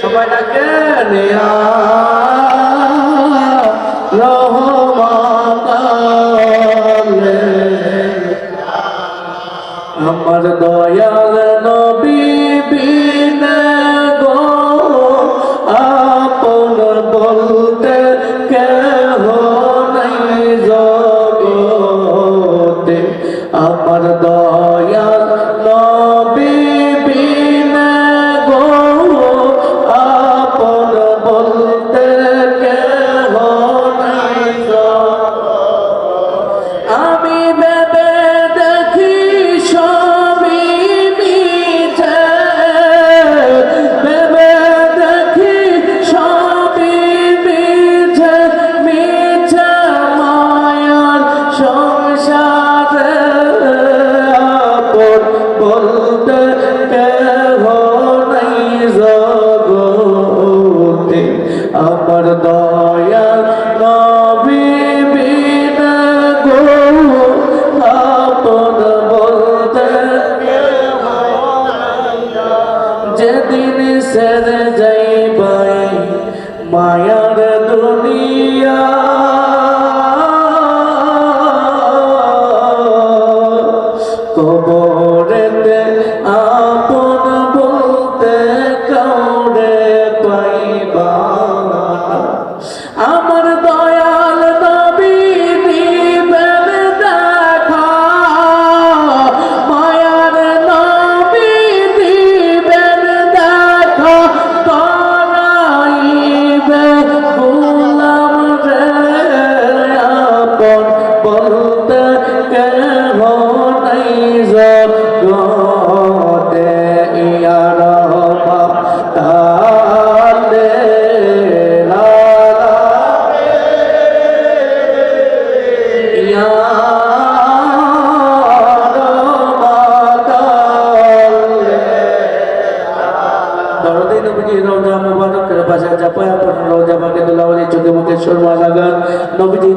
সবাই ডাকে নিয়া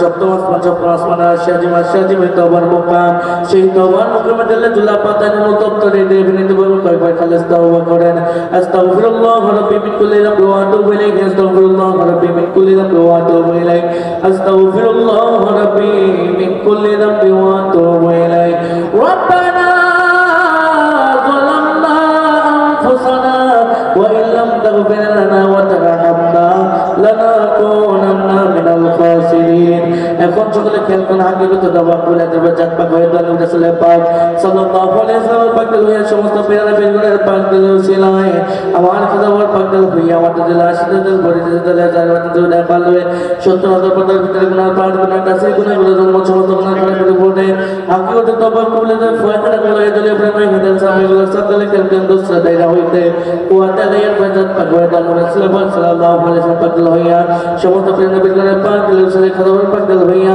সপ্তম আসমান সপ্তম আসমান আশিয়াজি মাশিয়াজি মে তবার মুকাম। সেই তবার মুকামে দিলে দুলা পাতায় নুল তপ্তরে দেব নিতে বলব কয়েকবার খালেস তাওবা করেন। আস্তাগফিরুল্লাহ রাব্বি মিন কুল্লি যামবি ওয়া আতুবু ইলাইহি, আস্তাগফিরুল্লাহ রাব্বি মিন কুল্লি যামবি ওয়া আতুবু ইলাইহি, আস্তাগফিরুল্লাহ রাব্বি মিন কুল্লি যামবি ওয়া আতুবু ইলাইহি। রব্বানা সকলে খেয়াল করে হাকিকত দাবা বলে জাত পাক হয়ে রাসূল পাক। সাল্লাল্লাহু আলাইহি ওয়াসাল্লাম পাক সমস্ত পাক আমার পাক দিল হইয়া আমাদের দিল দিল দিল দিল সত্য হাজার ভিতরে পাঠ কাছে গুলো জন্ম, সমস্ত করে বলে হয়ে প্রেমে সামনে গুলো দাইরা হইতে। কুয়াতে পাক হয়ে রাসূল পাক সাল্লাল্লাহু আলাইহি ওয়াসাল্লাম পাক সমস্ত পাক পাক দিল হইয়া।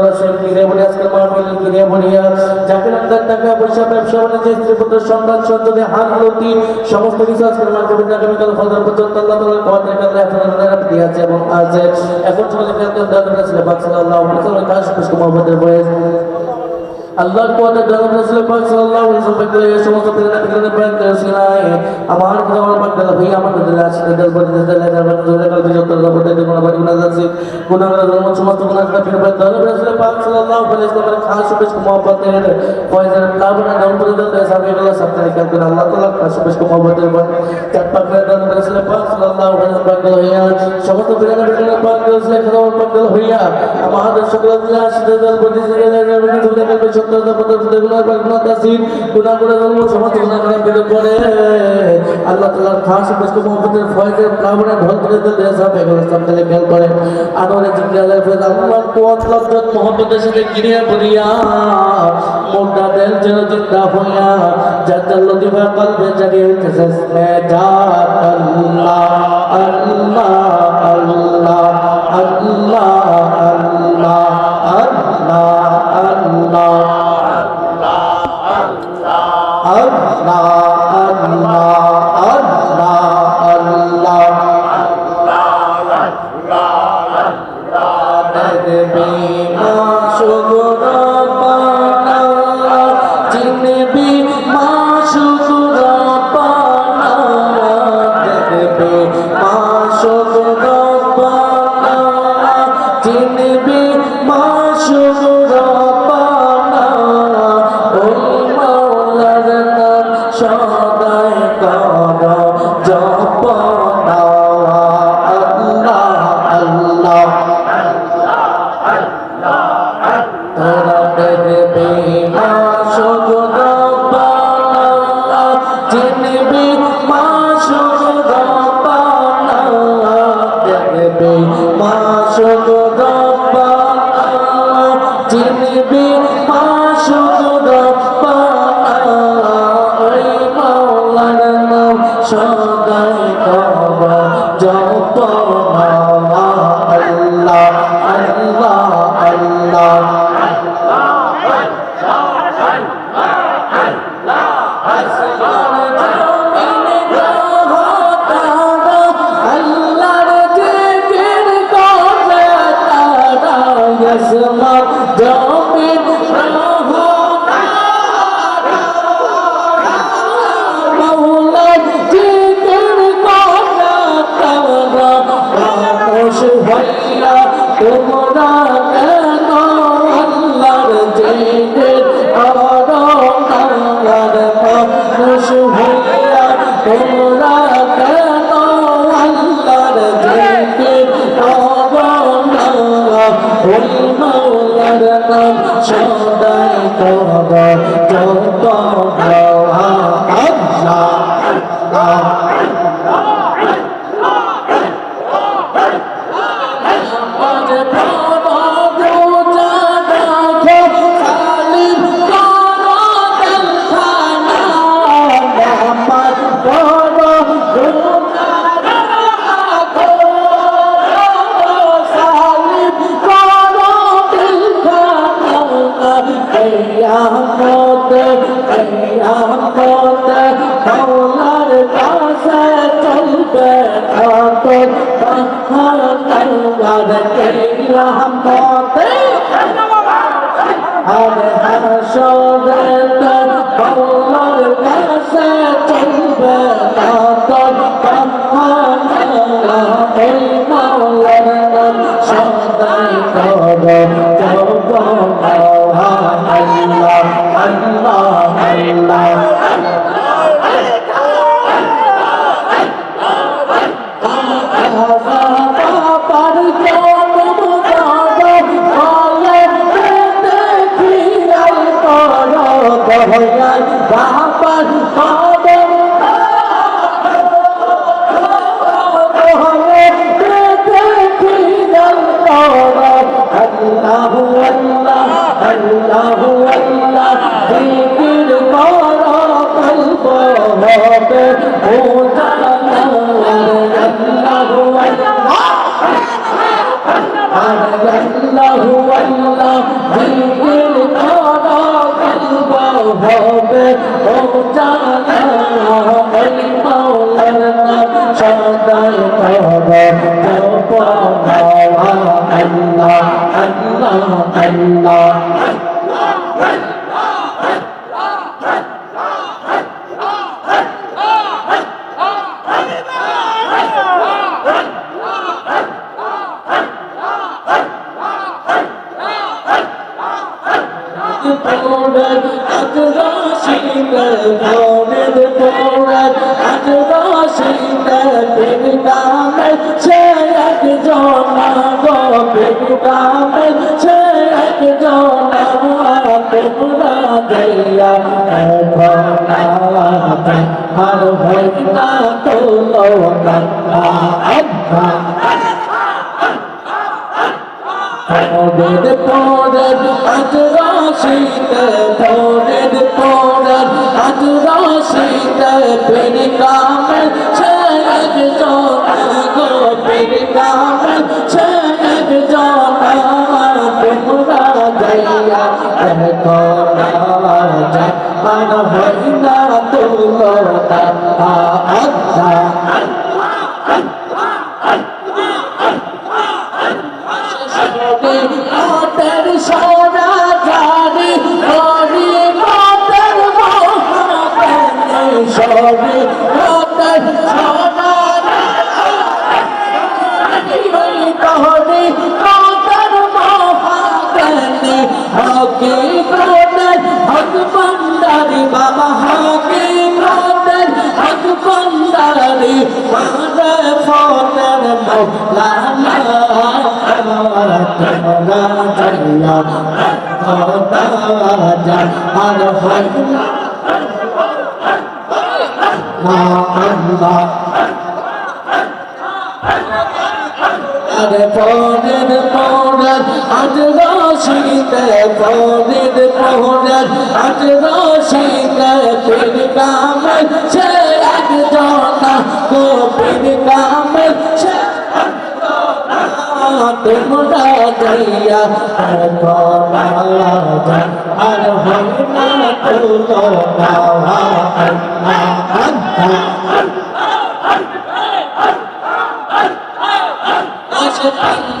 সে গিরে পড়ে আজকে মাহফিল গিরে পড়িয়া যাকে আমাদের টাকা পয়সা, ব্যবসা, বাণিজ্য, স্ত্রী, পুত্র সন্তান সন্ততি হাত লতি সমস্ত কিছু আজকের মাধ্যমে আগামীকাল ফজর পর্যন্ত আল্লাহ তাআলা কোয়াতের কাছে আপনাদের রাখতে এবং আছে। এখন চলে গেল দাদা রাসূল পাক সাল্লাল্লাহু আলাইহি ওয়াসাল্লাম কাশ খুশকি মোহাম্মদের বয়স আল্লাহ কোয়াতে দান রাসূল পাক সাল্লাল্লাহু আলাইহি ওয়াসাল্লাম করে এই সমস্ত প্রেরণা প্রেরণা প্রেরণা করেছিলাই আমার কথা আমার পাক দাদা ভাই আমার দাদা আছে দাদা বড় দাদা দাদা বড় দাদা কাল বিজয় তাল্লাহ বড় দাদা কোন বাড়ি না যাচ্ছে কোন আমরা ধর্ম সমস্ত কোন একটা ফিরে পাই দান রাসূল পাক সাল্লাল্লাহু আলাইহি ওয়াসাল্লাম খাস পেশ मोहब्बत है फौजदार काबना दान पर दादा साहब के अल्लाह सब तरीका कर अल्लाह ताला खास पेश मोहब्बत है तब पाक दान रासुल पाक দাও পাগল হইয়া, সমস্ত বিরান বিরান পাগল সে খদাও পাগল হইয়া, আমাদের সকল দিলা সিদ্ধ দল প্রতি সিদ্ধ দল প্রতি তুমি কালকে সত্য দল প্রতি তুমি গুণা পাগল তাসি গুণা করে দল সমস্ত গুণা করে বের করে। আল্লাহ তাআলার মোটা দিল যেন জিন্দা হইয়া যার লতিফা কলবে জাগিয়ে উঠেছে স্নেজাত আল্লাহ আল্লাহ আল্লাহ আল্লাহ আল্লাহ আল্লাহ আল্লাহ। হয় সব আল্লাহু আল্লাহ আল্লাহু আল্লাহ, জিকির করো কলব হবে আল্লাহু আল্লাহ জিকির করো কলব হবে ও জানা Allah আল্লাহ আল্লাহ Oh, দেয়া ভোনাতে আর ভৈনা তোলো না আব্বা পরের পরের আজ রাশিতে পরের পরের আজ দয়া দেখো না যায় আর হইনা তুলো তা আচ্ছা জান আর হয়। না আল্লাহ। আরে পরের পরের আজ রশিতে পরের পরের আজ রশিতে পীর কামে সে এক তোমরা যাইয়া আর হইনা তুলো না তোমরা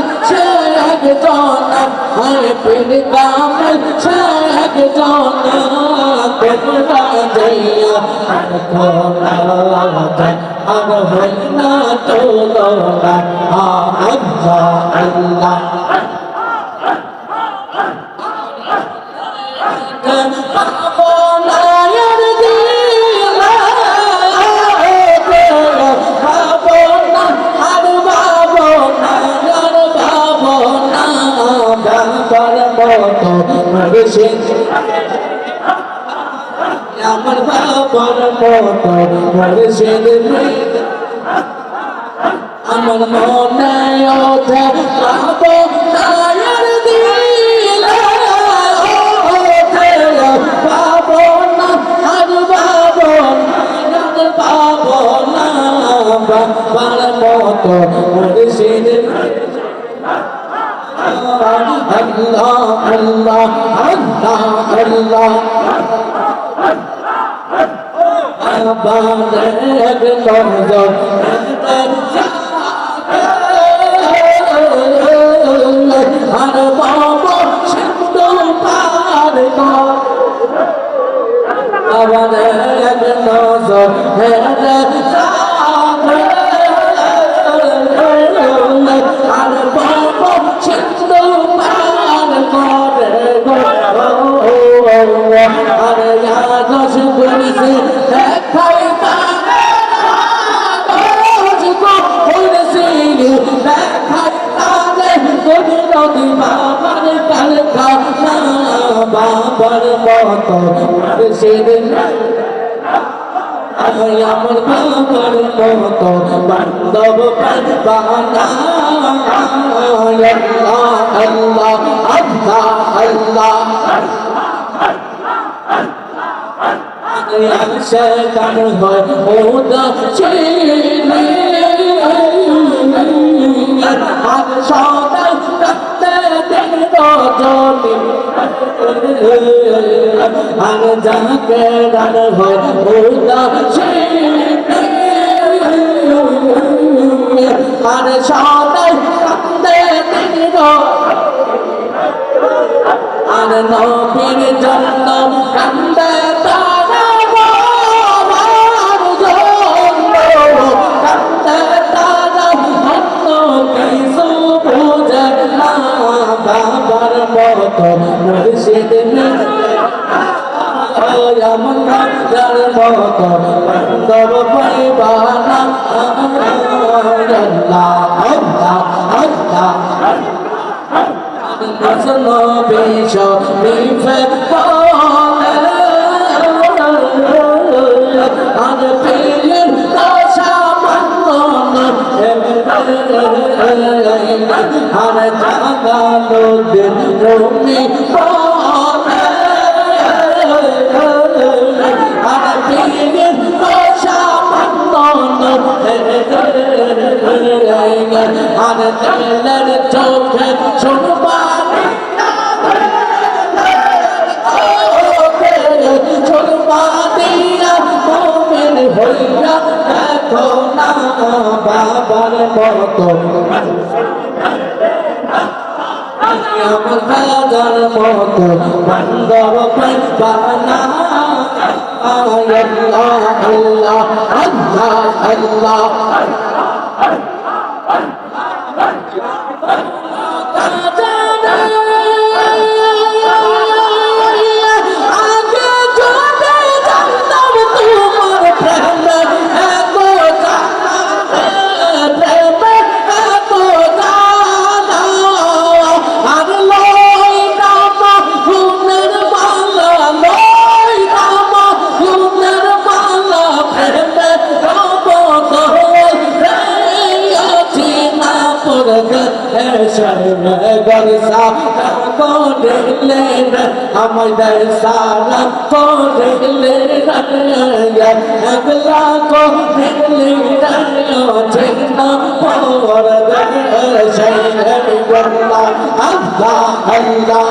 এক জনা হয় পিন কামল এক জনা তোমরা যাইয়া খোলা আর হইনা তোলো আল্লাহ আল্লাহ আল্লাহ আল্লাহ আল্লাহ আল্লাহ আর বাবা সিন্ধু পার আবার এক আর ইয়াদস করিছে দেখাই বাবার মতো সেদিন আমি আমার বাবার মতো বান্ধব বানা আল্লাহ আল্লাহ আল্লাহ আল্লাহ। গান হয়, ওদা চিনি। আর সদাই রাখতে দিন রজনী আর যাকে গান হয় রজনী আর নবীর জন্য কান্দে মতো মুর্শিদ আমার মতো বন্দর পাইবানা আল্লাহ আল্লাহ আল্লাহ নবী শরীফে বলে আর জাগালো দিন রুমি আর চোখে শুনবানি আমার বাজার মতো বান্দর পাইবানা আল্লাহ আল্লাহ আল্লাহ আল্লাহ। আমাদের সারা করলে একলা করলে পড়বে শরণে আল্লাহ আল্লাহ।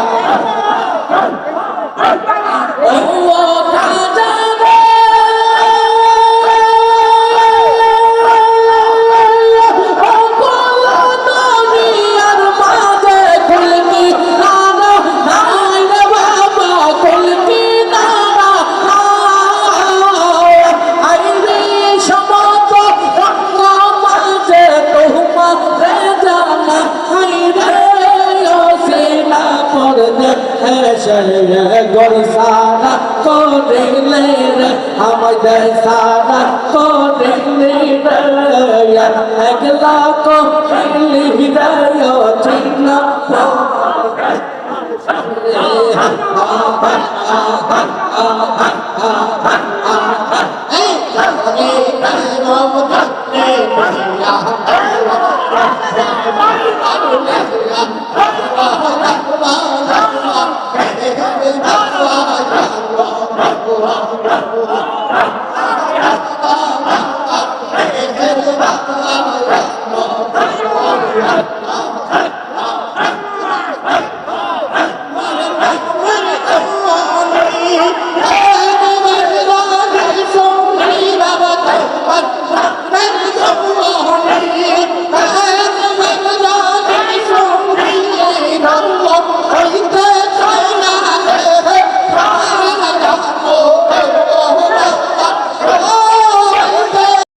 আমাদের সারা করিলে রে একলা করিলে হৃদয় চিহ্ন Oh, 好好好